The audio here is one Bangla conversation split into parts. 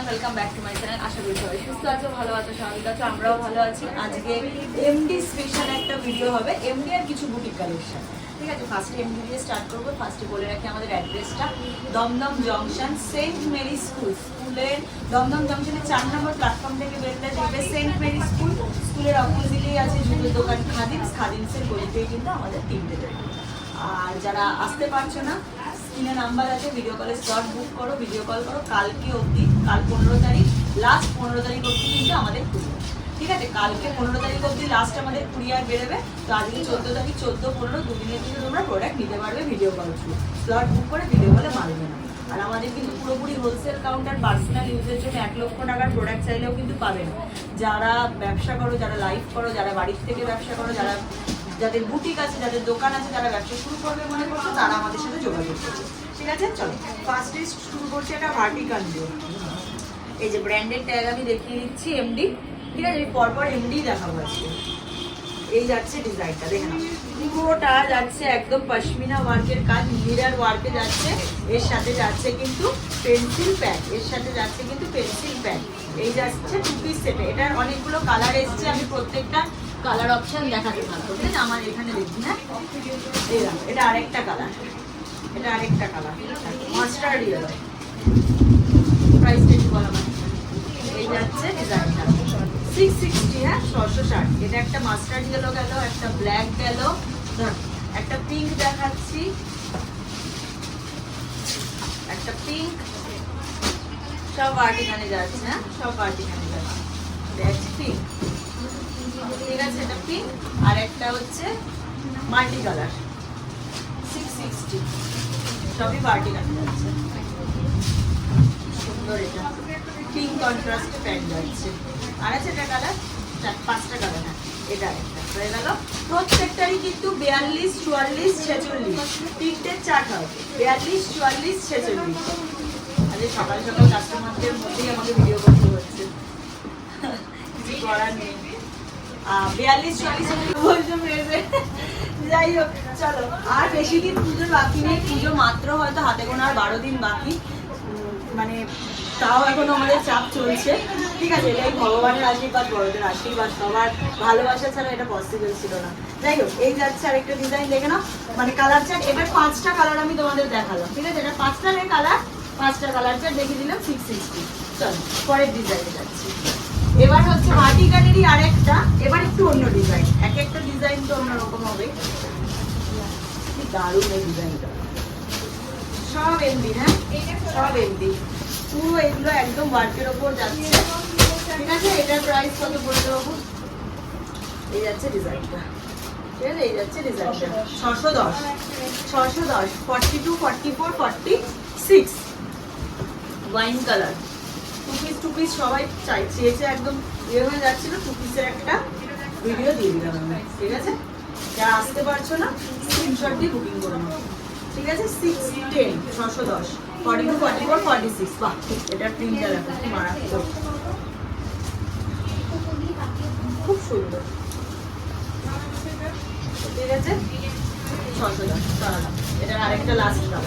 Everyone welcome back to my channel আশা করি সবাই সুস্থ আছো, ভালো আছো, স্বাভাবিক আছো, আমরাও ভালো আছি। আজকে এমডি স্পেশাল একটা ভিডিও হবে। এমডি আর কিছু বুটিক কালেকশন ঠিক আছে? ফার্স্টে এমডি দিয়ে স্টার্ট করব। ফার্স্টে বলে রাখি আমাদের অ্যাড্রেসটা Dumdum junction saint Mary school স্কুলের দমদম জংশনের চার নম্বর প্ল্যাটফর্ম থেকে বেরোলে দেখবে সেন্ট মেরি স্কুল স্কুলের অপোজিটেই আছে জুতোর দোকান খাদিমস। খাদিমসের গলিতেই কিন্তু আমাদের তিনটে আর যারা আসতে পারছ না স্ক্রিনে নাম্বার আছে ভিডিও কলে স্লট বুক করো ভিডিও কল করো, কালকে অবধি, কাল পনেরো তারিখ লাস্ট পনেরো তারিখ অবধি কিন্তু আমাদের কুরিয়ার ঠিক আছে? কালকে পনেরো তারিখ অবধি লাস্ট আমাদের কুরিয়ার বেরোবে, তো আজকে চোদ্দ তারিখ, চোদ্দ, পনেরো, দুদিনের কিন্তু তোমরা প্রোডাক্ট নিতে পারবে video call through slot book করে ভিডিও কলে মারবে না। আর আমাদের কিন্তু পুরোপুরি হোলসেল কাউন্টার পার্সোনাল ইউজের জন্য এক লক্ষ টাকার প্রোডাক্ট চাইলেও কিন্তু পাবে না। যারা ব্যবসা করো, যারা লাইভ করো, যারা বাড়ির থেকে ব্যবসা করো, যারা যাদের বুটিক আছে, যাদের দোকান আছে, যারা ব্যবসা শুরু করবে মনে করছ, তারা আমাদের সাথে যোগাযোগ করছে। ঠিক আছে? চলো ফার্স্টে শুরু করছি একটা ভার্টিকাল দিয়ে। এই যে ব্র্যান্ডেড ট্যাগ আমি দেখিয়ে দিচ্ছি এমডি ঠিক আছে? পরপর এমডি দেখাবো আজকে। এই যাচ্ছে ডিজাইনটা দেখে পুরোটা যাচ্ছে একদম পশমিনা ওয়ার্কের কাজ মিরার ওয়ার্কে যাচ্ছে। এর সাথে যাচ্ছে কিন্তু পেন্সিল প্যাক এর সাথে যাচ্ছে কিন্তু পেন্সিল প্যাক এই যাচ্ছে টু পিস সেটে এটার অনেকগুলো কালার এসছে, আমি প্রত্যেকটা কালার অপশন দেখাতে পারব ঠিক আছে আমার এখানে দেখি না এটা আরেকটা কালার এটা আরেকটা কালার মাস্টার্ড ইয়েলো প্রাইসটা একটু বলা এই যাচ্ছে ডিজাইনটা সিক্স সিক্সটি হ্যাঁ? ছশো ষাট। এটা একটা মাস্টার্ড ইয়েলো গেল, একটা ব্ল্যাক গেল। একটা পিঙ্ক দেখাচ্ছি। একটা পিঙ্ক সব আর্টিকানে যাচ্ছে হ্যাঁ? সব আর্টিকানে যাচ্ছে। দ্যাটস একটা হচ্ছে মাল্টি কালার সিক্স সিক্সটি সবই সুন্দর এটা। পিঙ্ক কন্ট্রাস্টে প্যান্ট যাচ্ছে আর আছে কালার পাঁচটা কালার হ্যাঁ। এটা একটা। প্রত্যেকটারই কিন্তু বিয়াল্লিশ, চুয়াল্লিশ, ছেচল্লিশ। তিনটে চার্ট হয়। বিয়াল্লিশ, চুয়াল্লিশ, ছেচল্লিশ। আজকে সকাল সকাল কাস্টমারদের মধ্যেই আমাকে ভিডিও করতে হচ্ছে। কিছু করার নেই। বিয়াল্লিশ মেয়েছে যাই হোক চলো আর বেশি দিন পুজোর বাকি নেই পুজো মাত্র হয়তো হাতে গোনা আর বারো দিন বাকি মানে তাও এখনও আমাদের চাপ চলছে ঠিক আছে এটাই ভগবানের আশীর্বাদ বড়দের আশীর্বাদ সবার ভালোবাসা ছাড়া এটা পসিবল ছিল না যাই হোক এই যাচ্ছে আরেকটা ডিজাইন দেখে নাও মানে কালার চার্ট এটার পাঁচটা কালার আমি তোমাদের দেখালাম ঠিক আছে এটা পাঁচটা কালার পাঁচটা কালার চার্ট দেখিয়ে দিলাম সিক্স সিক্সটি চলো পরের ডিজাইনে যাচ্ছি এবার হচ্ছে আরেকটা এবার একটু অন্য ডিজাইন এক একটা ডিজাইন তো অন্যরকম হবে। কি দারুণ এই ডিজাইনটা সব এমডি হ্যাঁ? সব এমডি পুরো এগুলো একদম ওয়ার্কের ওপর যাচ্ছে। ঠিক আছে? এটার প্রাইস কত বলে দেবো এই যাচ্ছে ডিজাইনটা দশ। ছশো two forty four forty six wine colour two piece সবাই চাই। চেয়েছে একদম ইয়ে হয়ে যাচ্ছিল টু পিসের একটা ভিডিও দিয়ে দিলাম আমি, ঠিক আছে? যারা আসতে পারছ না স্ক্রিনশট দিয়ে বুকিং করে নেব ঠিক আছে? সিক্স টেন ছশো দশ forty two forty four forty six বাহ এটার প্রিন্টটা খুব সুন্দর। ঠিক আছে? ছশো দশ দাঁড়ালাম এটার আরেকটা লাস্ট দিয়ে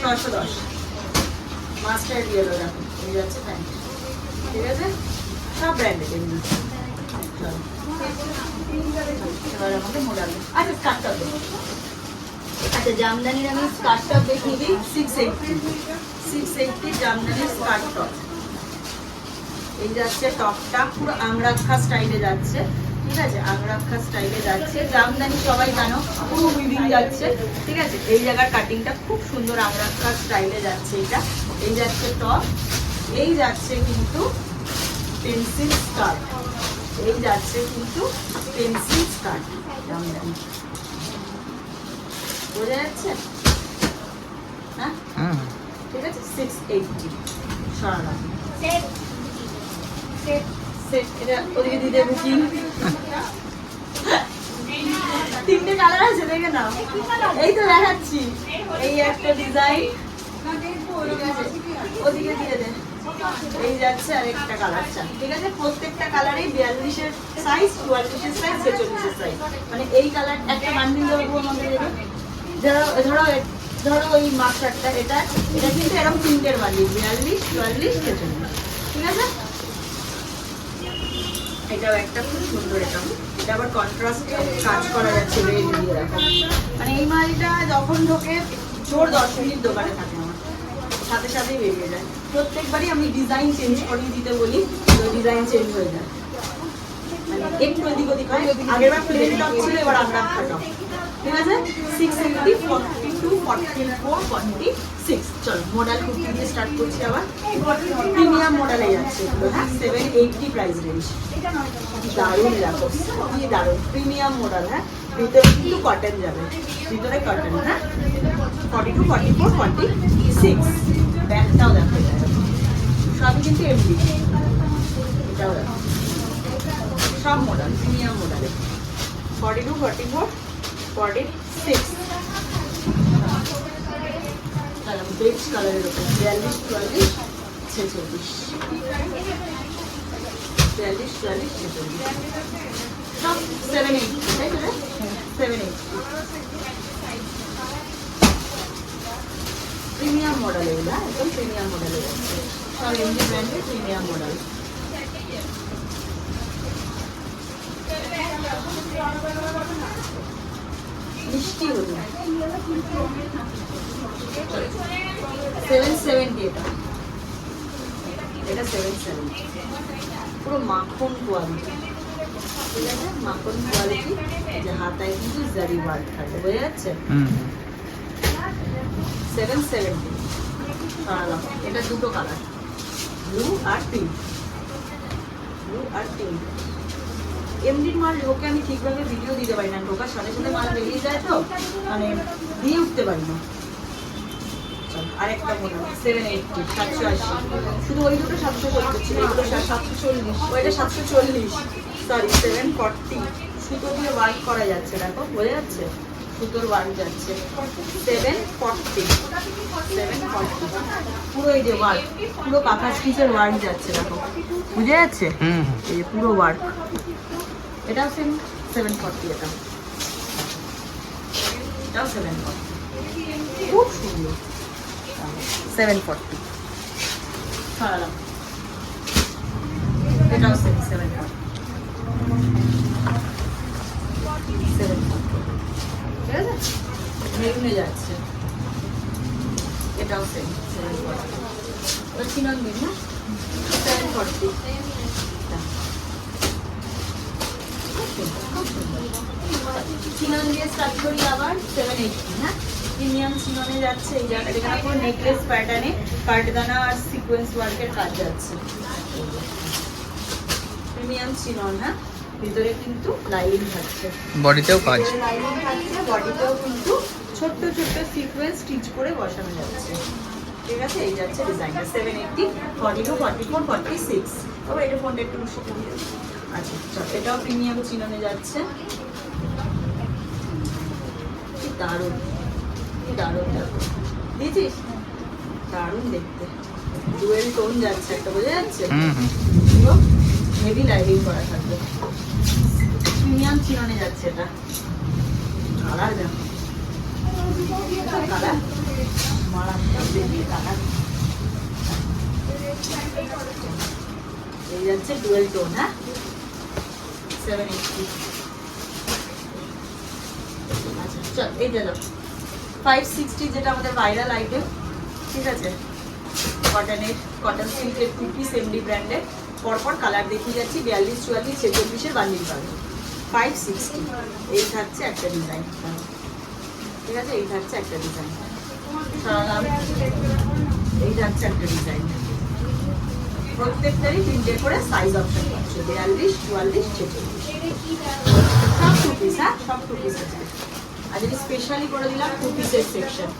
ছশো দশ। মাস্টার ইয়েলো দেখো যাচ্ছে প্যান্ট ঠিক আছে? সব ব্র্যান্ডেড এমনি এবার আমাকে মোড়ালো আচ্ছা স্কার্টটা আচ্ছা জামদানির আমি স্কার্ট টপ দেখিয়ে দিই সিক্স এইটটি সিক্স এইটটি জামদানির স্কার্ট টপ এই যাচ্ছে টপটা পুরো আংরাক্ষা স্টাইলে যাচ্ছে। ঠিক আছে? আংরাক্ষা স্টাইলে যাচ্ছে। জামদানি সবাই জানো পুরো উইভিং যাচ্ছে। ঠিক আছে? এই জায়গার কাটিংটা খুব সুন্দর আংরাক্ষা স্টাইলে যাচ্ছে এটা। এই যাচ্ছে টপ এই যাচ্ছে কিন্তু পেন্সিল স্কার্ট এই যাচ্ছে কিন্তু পেন্সিল স্কার্ট জামদানি বোঝা যাচ্ছে? হ্যাঁ? ঠিক আছে? সিক্স এইটটি সেট এটা ওদিকে দিতে বুকিং তিনটে কালার আছে দেখে নাও। এই তো দেখাচ্ছি। এই একটা ডিজাইন ওদিকে দিয়ে দে। সাইজ মানে এই এটাও একটা খুব সুন্দর এটা আবার কন্ট্রাস্ট কাজ করা যাচ্ছে মানে এই মালটা যখন ঢোকে, জোর দশ মিনিট দোকানে থাকে সাথে সাথেই বেরিয়ে যায়। প্রত্যেকবারই আমি ডিজাইন চেঞ্জ করিয়ে দিতে বলি তো ডিজাইন চেঞ্জ হয়ে যায়। মানে একটু এদিক ওদিক হয় আগের বার প্লেন টপ ছিল এবার আন্দাজ ঠিক আছে? Six seventy forty two forty four forty six চলো মডেল কুর্তি দিয়ে স্টার্ট করছি আবার। প্রিমিয়াম মডেলে যাচ্ছে হ্যাঁ? সেভেন এইটটি প্রাইস রেঞ্জ দারুণ দেখো দারুণ। প্রিমিয়াম মডেল হ্যাঁ? ভিতরে কিন্তু কটন যাবে। ভিতরে কটন হ্যাঁ? Forty two forty four forty six ব্যাগটাও দেখো। সবই কিন্তু এমডি এটাও দেখো। সব মডেল প্রিমিয়াম মডেলে forty two forty four forty six beige কালারের ওপর। বিয়াল্লিশ, চুয়াল্লিশ, ছেচল্লিশ। বিয়াল্লিশ, চুয়াল্লিশ, ছেচল্লিশ। সব সেভেন এইট তাই তো সেভেন এইট প্রিমিয়াম মডেল এগুলো হ্যাঁ? একদম প্রিমিয়াম মডেলে সব এমনি ব্র্যান্ডের প্রিমিয়াম মডেল মিষ্টি হলুদ। সেভেন সেভেন্টি এটা। এটা সেভেন সেভেন্টি পুরো মাখন কোয়ালিটি ঠিক আছে? মাখন কোয়ালিটি যে হাতায় কিন্তু জারি ওয়ার্ক থাকে বোঝা যাচ্ছে? সেভেন সেভেন্টি সরালাম। এটা দুটো কালার ব্লু আর পিঙ্ক ব্লু আর পিঙ্ক এমডির মাল ঢোকে আমি ঠিকভাবে ভিডিও দিতে পারি না। ঢোকার সাথে সাথে মাল বেরিয়ে যায় তো। মানে দিয়ে উঠতে পারি না। আরেকটা মনে হয় সেভেন এইটটি সাতশো আশি। শুধু ওই দুটো সাতশো চল্লিশ ছিল এগুলো সাতশো চল্লিশ। ওইটা সাতশো চল্লিশ সরি সেভেন ফর্টি সুতো দিয়ে ওয়ার্ক করা যাচ্ছে দেখো বোঝা যাচ্ছে? সুতোর ওয়ার্ক যাচ্ছে। সেভেন ফর্টি সেভেন ফর্টি পুরো এই যে ওয়ার্ক পুরো পাকা স্টিচের ওয়ার্ক যাচ্ছে দেখো। বুঝে যাচ্ছে? এই যে পুরো ওয়ার্ক এটাও সেম সেভেন ফর্টি এটা এটাও সেভেন ফর্টি খুব সুন্দর। সেভেন ফর্টি সরালাম এটাও সেভেন ফর্টি সেভেন ফর্টি ঠিক আছে মেরুনে যাচ্ছে এটাও সেম সেভেন ফর্টি ওটা চিনন দিন না সেভেন ফর্টি চিনন দিয়ে স্টার্ট করি আবার সেভেন এইটটি হ্যাঁ প্রিমিয়াম চিননে যাচ্ছে এই জায়গাটা যেখানে পুরো নেকলেস প্যাটার্নে কাঠদানা আর সিকোয়েন্স ওয়ার্কের কাজ যাচ্ছে। প্রিমিয়াম চিনন হ্যাঁ ভিতরে কিন্তু লাইনিং থাকছে। বডিতেও কাজ। লাইনিং থাকছে বডিতেও কিন্তু ছোট্ট ছোট্ট সিকোয়েন্স স্টিচ করে বসানো যাচ্ছে। ঠিক আছে? এই যাচ্ছে ডিজাইনটা seven eighty forty two forty four forty six তবে এটা ফোনটা একটু। আচ্ছা চল এটাও প্রিমিয়াম চিননে যাচ্ছে। কি দারুণ দারুণ দিয়েছিস দারুণ দেখতে। ডুয়েল টোন যাচ্ছে একটা বোঝা যাচ্ছে? হুম হুম। পুরো হেভি লাইটিং করা থাকবে। প্রিমিয়াম চিননে যাচ্ছে এটা। কালার দেখো। কালার। মারাত্মক দেখি কালার। এই যাচ্ছে ডুয়েল টোন হ্যাঁ? সেভেন এইটটি আচ্ছা চল এইটা দাও। ফাইভ সিক্সটি যেটা আমাদের ভাইরাল আইটেম ঠিক আছে? কটনের কটন সিল্কের টু পিস এমডি ব্র্যান্ডের পরপর কালার দেখিয়ে যাচ্ছি, বিয়াল্লিশ, চুয়াল্লিশ ছেচল্লিশের বান্ডিল পাবে। ফাইভ সিক্সটি এই থাকছে একটা ডিজাইন ঠিক আছে? এই থাকছে একটা ডিজাইন এই থাকছে একটা ডিজাইন প্রত্যেকটারই তিনটে করে সাইজ অপশন পাচ্ছে। বিয়াল্লিশ, চুয়াল্লিশ, ছেচল্লিশ। সব টু পিস হ্যাঁ? সব টু পিস আছে। যদি স্পেশালি করে দিলাম টু পিসের সেকশন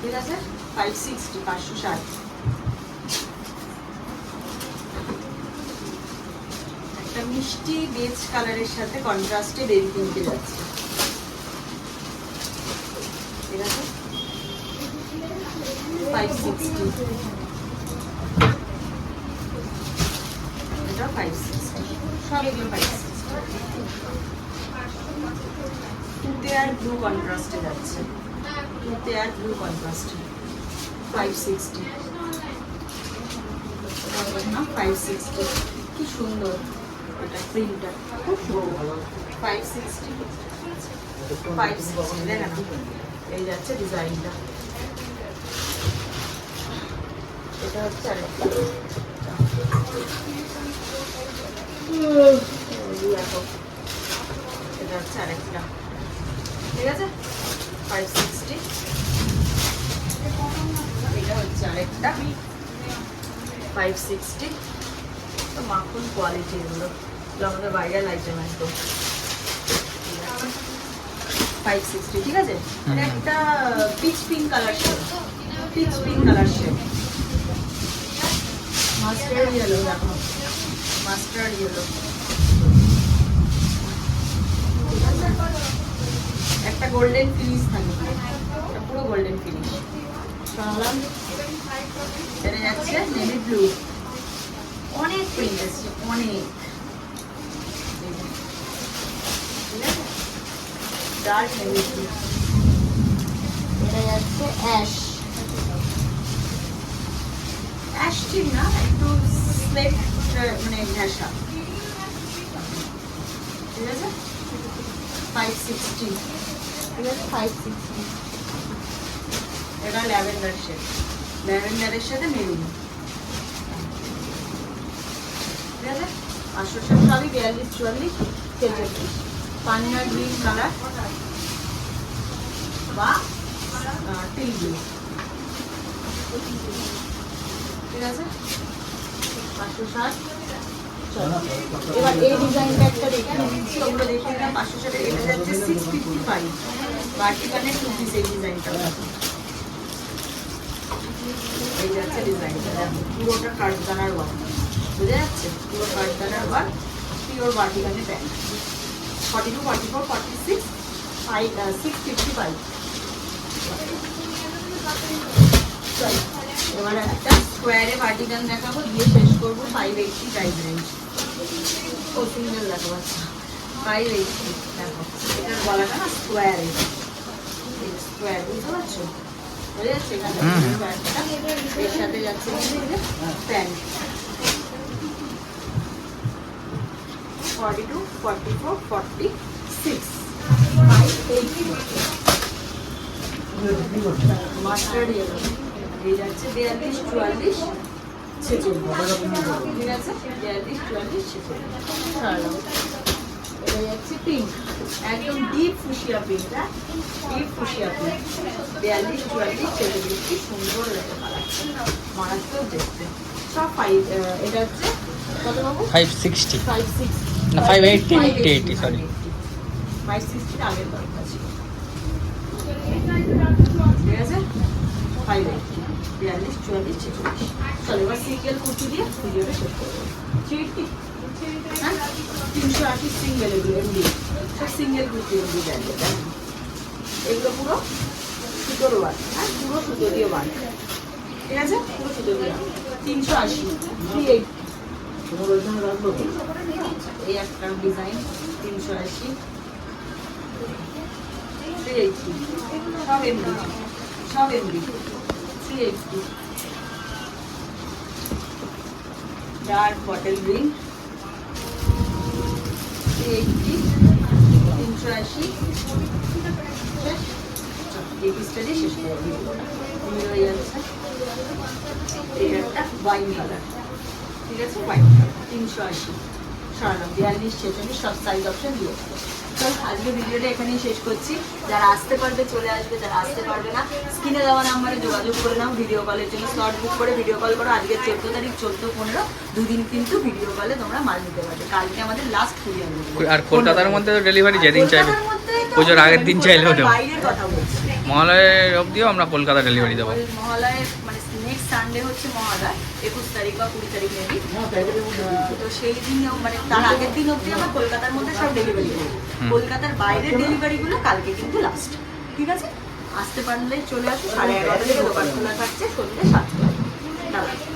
ঠিক আছে ফাইভ সিক্সটি পাঁচশো ষাট। একটা মিষ্টি বেজ কালারের সাথে কন্ট্রাস্টে বেবি পিঙ্কে যাচ্ছে ঠিক আছে ফাইভ সিক্সটি এটা ফাইভ সিক্সটি ফাইভ সিক্সটি তুতে আর ব্লু কন্ট্রাস্টে যাচ্ছে তুতে আর ব্লু কন্ট্রাস্টে ফাইভ সিক্সটি না ফাইভ সিক্সটি কি সুন্দর এটা প্রিন্টটা খুব বড় ফাইভ সিক্সটি ফাইভ সিক্সটি দেখে এই যাচ্ছে ডিজাইনটা এটা হচ্ছে আরেকটা এটা হচ্ছে আরেকটা ঠিক আছে? ফাইভ সিক্সটি এটা হচ্ছে আরেকটা ফাইভ সিক্সটি তো মাখন কোয়ালিটি এগুলো আমাদের ভাইরাল আইটেম একদম ফাইভ সিক্সটি ঠিক আছে একটা peach pink colour shade peach pink colour shade mustard yellow দেখো মাস্টার্ড ইয়েলো একটা গোল্ডেন ফিনিশ থাকে এটা পুরো গোল্ডেন ফিনিশ সরালাম এটা যাচ্ছে নেভি ব্লু। অনেক প্রিন্ট এসছে, অনেক। ডার্ক নেভি ব্লু এটা যাচ্ছে অ্যাশ অ্যাশ না, একটু স্লেট মানে ঘেঁষা ঠিক আছে? ফাইভ সিক্সটি ঠিক আছে? ফাইভ সিক্সটি এটা ল্যাভেন্ডার শেড। ল্যাভেন্ডারের সাথে মেরুন ঠিক আছে? পাঁচশো সাত সবই চুয়াল্লিশ পান্না গ্রিন কালার বা টিল এবার এই ডিজাইনটা একটা দেখে নিচ্ছি ওগুলো দেখে নিলাম পাঁচশো ষাটের এটা যাচ্ছে সিক্স ফিফটি ফাইভ ভার্টিকালের টু পিস এই ডিজাইনটা এই যাচ্ছে ডিজাইনটা দেখো। পুরোটা কাঠদানার ওয়ার্ক বুঝে যাচ্ছে? পুরো কাঠদানার work pure ভার্টিকালের pant forty two forty four forty six five six fifty five এবার একটা স্কোয়ারে ভার্টিকাল দেখাবো দিয়ে শেষ করব ফাইভ এইটটি প্রাইস রেঞ্জ ও সিঙ্গেল দেখো আচ্ছা। ফাইভ এইটটি দেখো এটার গলাটা না স্কোয়ারে স্কোয়ার বুঝতে পারছ? এর সাথে যাচ্ছে pant. Forty two forty four forty six mustard yellow এই যাচ্ছে বিয়াল্লিশ চুয়াল্লিশ ছেচল্লিশ। ঠিক আছে? বিয়াল্লিশ চুয়াল্লিশ ছেচল্লিশ। সারালাম। এটা যাচ্ছে পিঙ্ক একদম ডিপ ফুসিয়া পিঙ্ক হ্যাঁ? ডিপ ফুসিয়া পিঙ্ক বিয়াল্লিশ চুয়াল্লিশ ছেচল্লিশ কি সুন্দর লাগে মারাচ্ছে মারাত্মক দেখতে। সব ফাইভ এটা হচ্ছে কত বাবু? ফাইভ সিক্সটি ফাইভ সিক্স না, 580, 80, sorry. ফাইভ সিক্সটির আগের দরকার ছিল। ঠিক আছে? ফাইভ এইটটি বিয়াল্লিশ চুয়াল্লিশ ছেচল্লিশ। চলো এবার সিঙ্গেল কুর্তি দিয়ে ভিডিওটা শেষ করব। হ্যাঁ? তিনশো আশি সিঙ্গেল এগুলো এমডি সব সিঙ্গেল কুর্তি এমডি দেয় এগুলো পুরো সুতোর ওয়ার্ক হ্যাঁ? পুরো সুতো দিয়ে ওয়ার্ক ঠিক আছে? পুরো সুতো দিয়ে তিনশো আশি। থ্রি এইট এই একটা ডিজাইন তিনশো আশি। সব এমডি সব MD eighty dark bottle green eighty তিনশো আশি। এই পিসটা দিয়ে শেষ করে একটা ঠিক আছে? ওয়াইন কালার তিনশো আশি। সরালাম বিয়াল্লিশ, ছেচল্লিশ, সব সাইজ অপশন দিয়ে আজকে ভিডিওটা এখানেই শেষ করছি। যারা আসতে পারবে চলে আসবে যারা আসতে পারবে না স্ক্রিনে দেওয়া নাম্বারে যোগাযোগ করে নাও ভিডিও কলের জন্য স্লট বুক করে ভিডিও কল করো। আজকে চোদ্দ তারিখ চোদ্দ পনেরো দুদিন কিন্তু ভিডিও কলে তোমরা মাল নিতে পারবে। কালকে আমাদের লাস্ট কুরিয়ার আর কলকাতার মধ্যে ডেলিভারি যেদিন চাইবে? পুজোর আগের দিন চাইলেও দেবো। মহালয়ের অবধিও আমরা কলকাতা ডেলিভারি দেবো। মহালয়ের মানে সানডে হচ্ছে মহাদার একুশ তারিখ বা কুড়ি তারিখ মেবি তো সেই দিন মানে তার আগের দিন অবধি আমরা কলকাতার মধ্যে সব ডেলিভারি করি। কলকাতার বাইরের ডেলিভারিগুলো কালকে কিন্তু লাস্ট ঠিক আছে? আসতে পারলে চলে আসো সাড়ে এগারোটা থেকে দোকান খোলা থাকছে সন্ধ্যে সাতটা